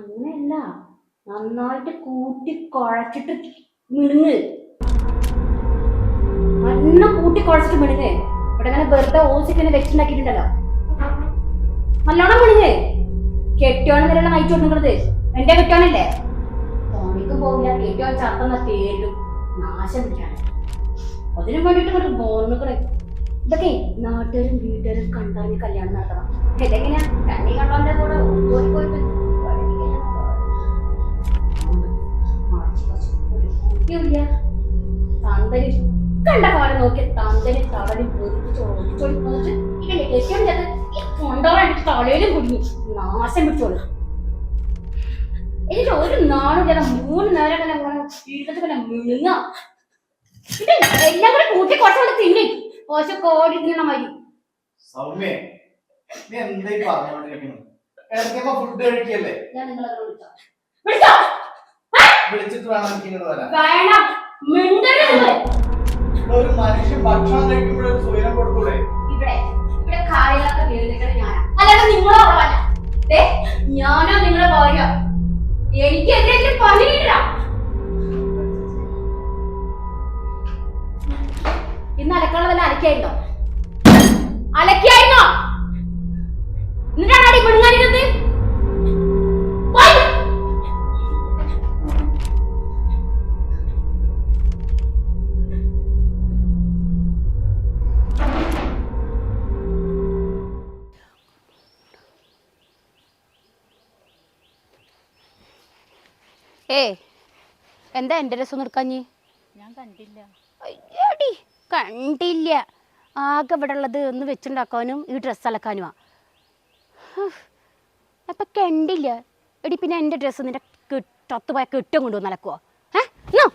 അങ്ങനെയല്ല. നന്നായിട്ട് കൂട്ടി കുഴച്ചിട്ട് മിണുങ്ങ്. നല്ല കൂട്ടി കുഴച്ചിട്ട് മിണുങ്ങ്. ഇവിടെ അങ്ങനെ വെറുതെ ഓസിക്കനെ വെച്ചിട്ടുണ്ടാക്കിയിട്ടുണ്ടല്ലോ നല്ലോണം മിണുങ്ങ്. കെട്ടിയോണം വരെയുള്ള നയിച്ചു കൊടുക്കുന്നത് എന്റെ കെട്ടിയോണല്ലേ തോണിക്ക് പോകില്ല. കെട്ടിയോ ചത്തന്ന തേരും. നാശം പിടിക്കാണ് അതിനു വേണ്ടിട്ട് ബോർണുകളെ ഇതൊക്കെ നാട്ടുകാരും വീട്ടുകാരും കണ്ടറിഞ്ഞ് കല്യാണം നടത്തണം. ഇതെങ്ങനെയാ? നാശം പിടിച്ചോളൂ എന്നിട്ട് ഒരു നാളും ചില മൂന്ന് നേരം തന്നെ അങ്ങനെ വീട്ടിൽ തന്നെ മിണുങ്ങ എല്ലാം കൂടെ കൂട്ടി കുറച്ചുകൊണ്ട് തിന്നി. ഓശ കോടി തിന്നണ മതി സൗമ്യ നീ എന്തായി പറഞ്ഞോണ്ടിരിക്കുന്നു ഇടയ്ക്കുമ്പോ ഫുഡ് കഴിക്കല്ലേ? ഞാൻ നിങ്ങളെ വിളിച്ചോ. വിളിച്ചോ. വിളിച്ചിട്ട് വേണം എനിക്ക് ഇങ്ങോട്ട് വരാൻ. വേണം. മിണ്ടരുത് ഒരു മനുഷ്യൻ ഭക്ഷണം കഴിക്കുമ്പോഴൊരു സ്വയം കൊടുക്കൂടെ? ഇവിടെ ഇവിടെ വീടുകൾ ഞാനാ. അല്ലാതെ നിങ്ങളോ നിങ്ങളെ ഭാര്യ എനിക്ക് എന്തെങ്കിലും പണിയില്ല ഇന്ന് അലക്കാനുള്ള വല്ല അലക്കായിരുന്നോ എന്നിട്ടാണ് അടി പെണ്ണുങ്ങാനിരുന്നത് ഏ എന്താ എന്റെ രസം നിർക്കാഞ്ഞി ഞാൻ കണ്ടില്ല. അയ്യടി കണ്ടില്ല. ആകെ ഇവിടെ ഉള്ളത് ഒന്ന് വെച്ചുണ്ടാക്കാനും ഈ ഡ്രസ്സ് അലക്കാനുമാ. അപ്പം കണ്ടില്ല. എടി പിന്നെ എന്റെ ഡ്രസ്സ് നിന്റെ കിട്ടത്ത് പോയ കെട്ടും കൊണ്ടുവന്ന് അലക്കുവോ? ഏ നോ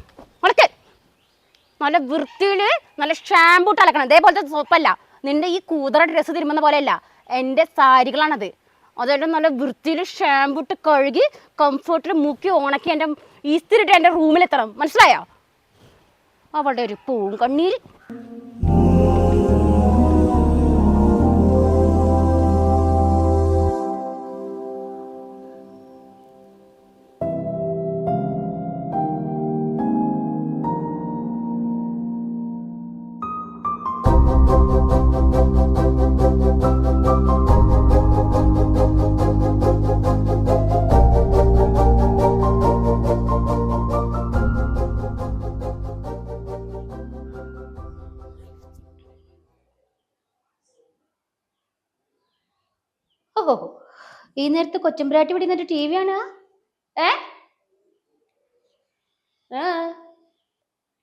നല്ല വൃത്തിയിൽ നല്ല ഷാമ്പൂട്ട് അലക്കണം. ഇതേപോലത്തെ സോപ്പല്ല നിന്റെ ഈ കൂതറ ഡ്രസ്സ് തിരുമുന്ന പോലെയല്ല. എന്റെ സാരികളാണത്. അതെല്ലാം നല്ല വൃത്തിയിൽ ഷാമ്പൂട്ട് കഴുകി കംഫർട്ടിൽ മുക്കി ഉണക്കി എന്റെ ഈസ്തിരിട്ട് എന്റെ റൂമിലെത്തണം മനസ്സിലായോ? അവളുടെ ഒരു പൂവും കണ്ണീര് ഓഹോ ഈ നേരത്ത് കൊച്ചമ്പരാട്ടി ഇവിടെ നിന്നിട്ട് ടി വി ആണ് ഏ?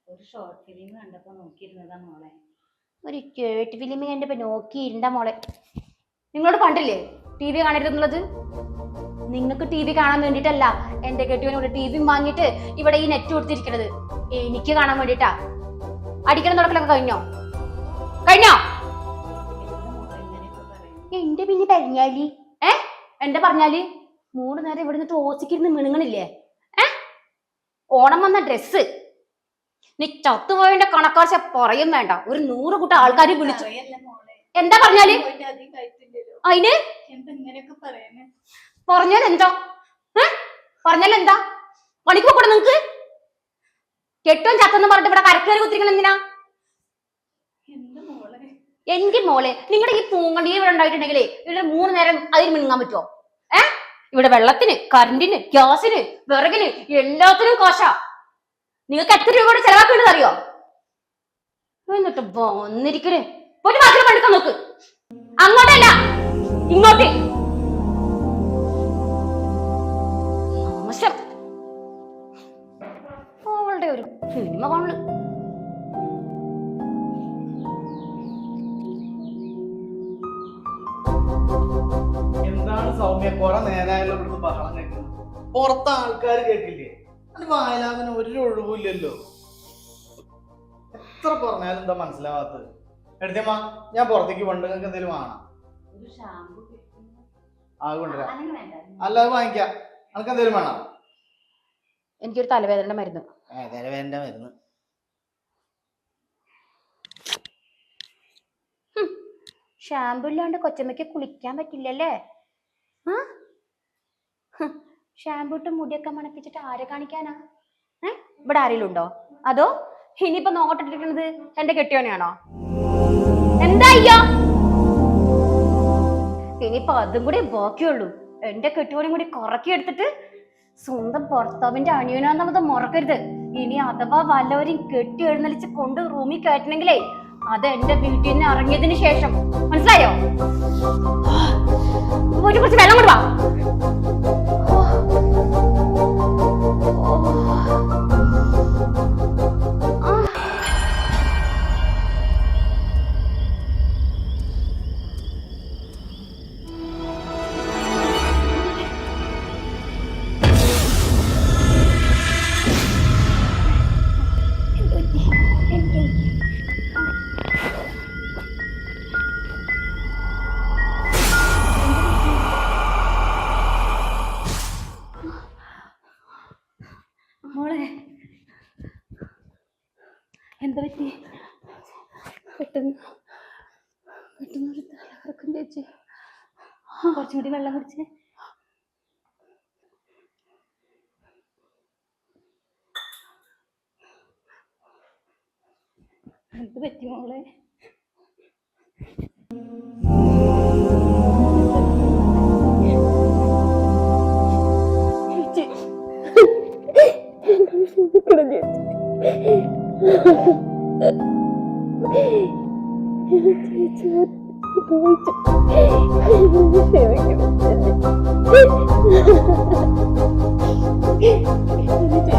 ഒരു ഷോർട്ട് ഫിലിം കണ്ടപ്പോ നോക്കിയിരുന്നതാ മോളെ. ഒരു കേട്ട് ഫിലിം കണ്ടപ്പോ നോക്കിയിരുണ്ട മോളെ. നിങ്ങളോട് പണ്ടില്ലേ ടി വി കാണരുതെന്നുള്ളത്? നിങ്ങൾക്ക് ടി വി കാണാൻ വേണ്ടിട്ടല്ല എന്റെ കെട്ടിയോനോട് ടി വി വാങ്ങിയിട്ട് ഇവിടെ ഈ നെറ്റ് കൊടുത്തിരിക്കണത്. എനിക്ക് കാണാൻ വേണ്ടിട്ടാ അടിക്കണം തുടക്കലൊക്കെ കഴിഞ്ഞോ? കഴിഞ്ഞോ? പറഞ്ഞാൽ? ഏ? എന്താ പറഞ്ഞാൽ? മൂന്ന് നേരം ഇവിടെ നിന്ന് ഓച്ചിക്കിരുന്ന് മിണുങ്ങണില്ലേ? ഏ? ഓണം വന്ന ഡ്രസ്സ് നീ ചത്തുപോയതിന്റെ കണക്കാശ പറയും വേണ്ട. ഒരു നൂറ് കൂട്ടം ആൾക്കാർ വിളിച്ചു. എന്താ പറഞ്ഞാൽ? അതിന് പറഞ്ഞാൽ എന്താ പറഞ്ഞാൽ എന്താ പണിക്ക് പോകൂടെ നിങ്ങക്ക്? കെട്ടും ചത്തെന്ന് പറഞ്ഞിട്ട് ഇവിടെ കരക്കേറി കുത്തിരിക്കണം എന്തിനാ? എന്റെ മോളെ നിങ്ങളുടെ ഈ പൂങ്കണ്ടി ഇവിടെ ഉണ്ടായിട്ടുണ്ടെങ്കിലേ ഇവിടെ മൂന്ന് നേരം അതിൽ മിണുങ്ങാൻ പറ്റുമോ ഏ? ഇവിടെ വെള്ളത്തിന് കറണ്ടിന് ഗ്യാസിന് വിറകിന് എല്ലാത്തിനും കോശ. നിങ്ങൾക്ക് എത്ര രൂപ കൂടെ ചെലവാക്കേണ്ടത് അറിയോ? എന്നിട്ട് വന്നിരിക്കണേ. ഒരു മാത്രം പണിക്കാൻ നോക്ക്. അങ്ങോട്ടല്ല ഇങ്ങോട്ട്. അവളുടെ ഒരു സിനിമ കാണൽ സൗമ്യ കുറെ നേരമായാലും ഇവിടുന്ന് ബഹളം കേൾക്കുന്നു. പുറത്ത് ആൾക്കാർ കേൾക്കില്ലേ അത് വായലാവിന് ഒരു ഒഴിവില്ലല്ലോ എത്ര പറഞ്ഞാലും എന്താ മനസ്സിലാവാത്തത്? എടുത്തമ്മ ഞാൻ പുറത്തേക്ക് പണ്ട് നിങ്ങൾക്ക് എന്തെങ്കിലും വേണം? ഒരു ഷാമ്പു അത് കൊണ്ടുവരാം. അത് വാങ്ങിക്കാം. നിനക്ക് എന്തെങ്കിലും വേണം? എനിക്കൊരു തലവേദന മരുന്ന്. തലവേദന മരുന്ന്. ഷാമ്പു ഇല്ലാണ്ട് കൊച്ചമ്മയ്ക്ക് കുളിക്കാൻ പറ്റില്ലല്ലേ? ആ? ഇട്ട് മുടിയൊക്കെ മണപ്പിച്ചിട്ട് ആരെ കാണിക്കാനാ? ഏ? ഇവിടെ ആരെങ്കിലും ഉണ്ടോ അതോ? ഇനിയിപ്പോ നോട്ടിട്ടിരിക്കുന്നത് എന്റെ കെട്ടിയോനെയാണോ? എന്താ അയ്യോ? ഇനിയിപ്പോ അതും കൂടി ബാക്കിയുള്ളൂ. എന്റെ കെട്ടിയോനും കൂടി കുറക്കി എടുത്തിട്ട് സ്വന്തം ഭർത്താവിന്റെ അണിയനാന്നുള്ളത് മറക്കരുത്. ഇനി അഥവാ വല്ലവരും കെട്ടി എഴുന്നള്ളിച്ച് കൊണ്ട് റൂമിൽ കയറ്റണെങ്കിലേ അത് എന്റെ വീട്ടിൽ നിന്ന് ഇറങ്ങിയതിന് ശേഷം. മനസ്സിലായോ? ഒരു കുറച്ച് വെള്ളം കൊണ്ട് വാ. മോളെ. എന്താ പറ്റി? പെട്ടെന്ന് പെട്ടെന്ന് ഒരു തലകറക്കം കുറച്ചും കൂടി വെള്ളം കുടിച്ച്. എന്ത് പറ്റി മോളെ? ちょっと待って。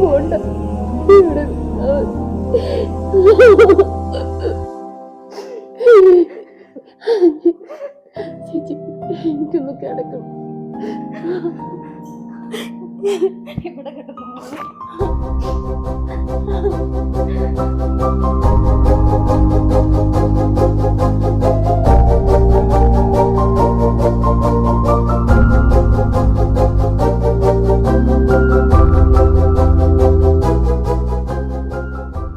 പോണ്ട. ഇവിടെ